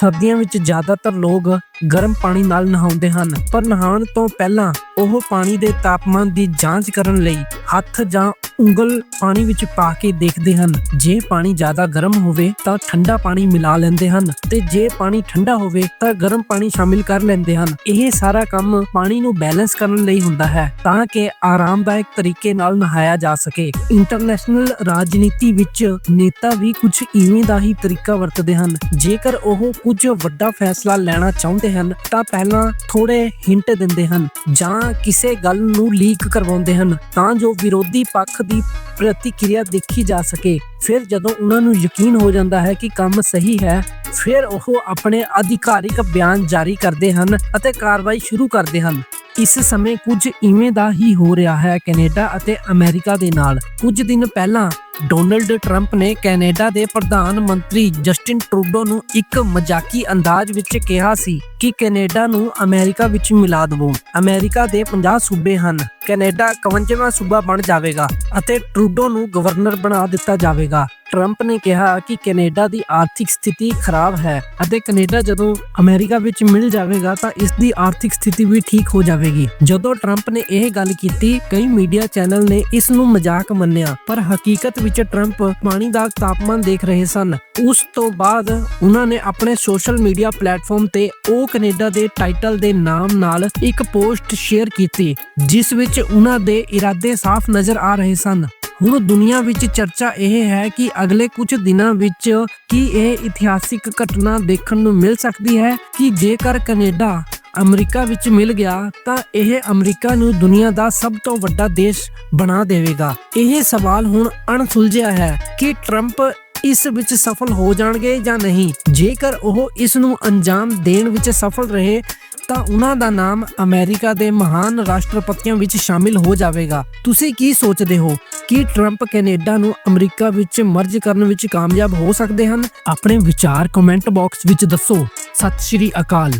ਸਰਦੀਆਂ ਵਿੱਚ ਜ਼ਿਆਦਾਤਰ ਲੋਕ ਗਰਮ ਪਾਣੀ ਨਾਲ ਨਹਾਉਂਦੇ ਹਨ, ਪਰ ਨਹਾਉਣ ਤੋਂ ਪਹਿਲਾਂ ਉਹ ਪਾਣੀ ਦੇ ਤਾਪਮਾਨ ਦੀ ਜਾਂਚ ਕਰਨ ਲਈ ਹੱਥ ਜਾਂ ਉਂਗਲ ਪਾਣੀ ਵਿੱਚ ਪਾ ਕੇ ਦੇਖਦੇ ਹਨ। ਜੇ ਪਾਣੀ ਜ਼ਿਆਦਾ ਗਰਮ ਹੋਵੇ ਤਾਂ ਠੰਡਾ ਪਾਣੀ ਮਿਲਾ ਲੈਂਦੇ ਹਨ ਤੇ ਜੇ ਪਾਣੀ ਠੰਡਾ ਹੋਵੇ ਤਾਂ ਗਰਮ ਪਾਣੀ ਸ਼ਾਮਿਲ ਕਰ ਲੈਂਦੇ ਹਨ। ਇਹ ਸਾਰਾ ਕੰਮ ਪਾਣੀ ਨੂੰ ਬੈਲੈਂਸ ਕਰਨ ਲਈ ਹੁੰਦਾ ਹੈ ਤਾਂ ਕਿ ਆਰਾਮਦਾਇਕ ਤਰੀਕੇ ਨਾਲ ਨਹਾਇਆ ਜਾ ਸਕੇ। ਇੰਟਰਨੈਸ਼ਨਲ ਰਾਜਨੀਤੀ ਵਿੱਚ ਨੇਤਾ ਵੀ ਕੁਝ ਇਵੇਂ ਦਾ ਹੀ ਤਰੀਕਾ ਵਰਤਦੇ ਹਨ। ਜੇਕਰ ਉਹ ਕੁਝ ਵੱਡਾ ਫੈਸਲਾ ਲੈਣਾ ਚਾਹੁੰਦੇ ਹਨ, ਤਾਂ ਪਹਿਲਾਂ ਥੋੜੇ ਹਿੰਟ ਦਿੰਦੇ ਹਨ ਜਾਂ ਕਿਸੇ ਗੱਲ ਨੂੰ ਲੀਕ ਕਰਵਾਉਂਦੇ ਹਨ, ਤਾਂ ਜੋ ਵਿਰੋਧੀ ਪੱਖ ਦੀ ਪ੍ਰਤੀਕਿਰਿਆ ਦੇਖੀ ਜਾ ਸਕੇ। ਫਿਰ ਜਦੋਂ ਉਹਨਾਂ ਨੂੰ ਯਕੀਨ ਹੋ ਜਾਂਦਾ ਹੈ ਕਿ ਕੰਮ ਸਹੀ ਹੈ, ਫਿਰ ਉਹ ਆਪਣੇ ਆਧਿਕਾਰਿਕ ਬਿਆਨ ਜਾਰੀ ਕਰਦੇ ਹਨ ਅਤੇ ਕਾਰਵਾਈ ਸ਼ੁਰੂ ਕਰਦੇ ਹਨ। ਇਸ ਸਮੇਂ ਕੁਝ ਇਵੇਂ ਦਾ ਹੀ ਹੋ ਰਿਹਾ ਹੈ ਕੈਨੇਡਾ ਅਤੇ ਅਮਰੀਕਾ ਦੇ ਨਾਲ। ਕੁਝ ਦਿਨ ਪਹਿਲਾਂ ਡੋਨਲਡ ਟਰੰਪ ਨੇ ਕੈਨੇਡਾ ਦੇ ਪ੍ਰਧਾਨ ਮੰਤਰੀ ਜਸਟਿਨ ਟਰੂਡੋ ਨੂੰ ਇੱਕ ਮਜ਼ਾਕੀ ਅੰਦਾਜ਼ ਵਿੱਚ ਕਿਹਾ ਸੀ ਕਿ ਕੈਨੇਡਾ ਨੂੰ ਅਮਰੀਕਾ ਵਿੱਚ ਮਿਲਾ ਦਿਵੋ। ਅਮਰੀਕਾ ਦੇ 50 ਸੂਬੇ ਹਨ। ਕੈਨੇਡਾ 51ਵਾਂ ਸੂਬਾ ਬਣ ਜਾਵੇਗਾ ਅਤੇ ਟਰੂਡੋ ਨੂੰ ਗਵਰਨਰ ਬਣਾ ਦਿੱਤਾ ਜਾਵੇਗਾ। ਟਰੰਪ ਨੇ ਕਿਹਾ ਕਿ ਕੈਨੇਡਾ ਦੀ ਆਰਥਿਕ ਸਥਿਤੀ ਖਰਾਬ ਹੈ ਅਤੇ ਕੈਨੇਡਾ ਜਦੋਂ ਅਮਰੀਕਾ ਵਿੱਚ ਮਿਲ ਜਾਵੇਗਾ ਤਾਂ ਇਸ ਦੀ ਆਰਥਿਕ ਸਥਿਤੀ ਵੀ ਠੀਕ ਹੋ ਜਾਵੇਗੀ। ਜਦੋਂ ਟਰੰਪ ਨੇ ਇਹ ਗੱਲ ਕੀਤੀ, ਕਈ ਮੀਡੀਆ ਚੈਨਲ ਨੇ ਇਸ ਨੂੰ ਮਜ਼ਾਕ ਮੰਨਿਆ, ਪਰ ਹਕੀਕਤ ਵਿੱਚ ਟਰੰਪ ਪਾਣੀ ਦਾ ਤਾਪਮਾਨ ਦੇਖ ਰਹੇ ਸਨ। ਉਸ ਤੋਂ ਬਾਅਦ ਉਹਨਾਂ ਨੇ ਆਪਣੇ ਸੋਸ਼ਲ ਮੀਡੀਆ ਪਲੇਟਫਾਰਮ ਤੇ ਉਹ ਕੈਨੇਡਾ ਦੇ ਟਾਈਟਲ ਦੇ ਨਾਮ ਨਾਲ ਇੱਕ ਪੋਸਟ ਸ਼ੇਅਰ ਕੀਤੀ, ਜਿਸ ਵਿੱਚ ਉਹਨਾਂ ਦੇ ਇਰਾਦੇ ਸਾਫ਼ ਨਜ਼ਰ ਆ ਰਹੇ ਸਨ। ਹੁਣ ਦੁਨੀਆ ਵਿੱਚ ਚਰਚਾ ਇਹ ਹੈ ਕਿ ਅਗਲੇ ਕੁਝ ਦਿਨਾਂ ਵਿੱਚ ਕੀ ਇਹ ਇਤਿਹਾਸਿਕ ਘਟਨਾ ਦੇਖਣ ਨੂੰ ਮਿਲ ਸਕਦੀ ਹੈ ਕਿ ਜੇਕਰ ਕੈਨੇਡਾ ਅਮਰੀਕਾ ਵਿੱਚ ਮਿਲ ਗਿਆ ਤਾਂ ਇਹ ਅਮਰੀਕਾ ਨੂੰ ਦੁਨੀਆ ਦਾ ਸਭ ਤੋਂ ਵੱਡਾ ਦੇਸ਼ ਬਣਾ ਦੇਵੇਗਾ। ਇਹ ਸਵਾਲ ਹੁਣ ਅਣਸੁਲਝਿਆ ਹੈ ਕਿ ਟਰੰਪ ਇਸ ਵਿੱਚ ਸਫਲ ਹੋ ਜਾਣਗੇ ਜਾਂ ਨਹੀਂ। ਜੇਕਰ ਉਹ ਇਸ ਨੂੰ ਅੰਜਾਮ ਦੇਣ ਵਿੱਚ ਸਫਲ ਰਹੇ ਤਾਂ ਉਹਨਾਂ ਦਾ ਨਾਮ ਅਮਰੀਕਾ ਦੇ ਮਹਾਨ ਰਾਸ਼ਟਰਪਤੀਆਂ ਵਿੱਚ ਸ਼ਾਮਿਲ ਹੋ ਜਾਵੇਗਾ। ਤੁਸੀਂ ਕੀ ਸੋਚਦੇ ਹੋ? ਕੀ ਟਰੰਪ ਕੈਨੇਡਾ ਨੂੰ ਅਮਰੀਕਾ ਵਿੱਚ ਮਰਜ ਕਰਨ ਵਿੱਚ ਕਾਮਯਾਬ ਹੋ ਸਕਦੇ ਹਨ? ਆਪਣੇ ਵਿਚਾਰ ਕਮੈਂਟ ਬਾਕਸ ਵਿੱਚ ਦੱਸੋ। ਸਤਿ ਸ਼੍ਰੀ ਅਕਾਲ।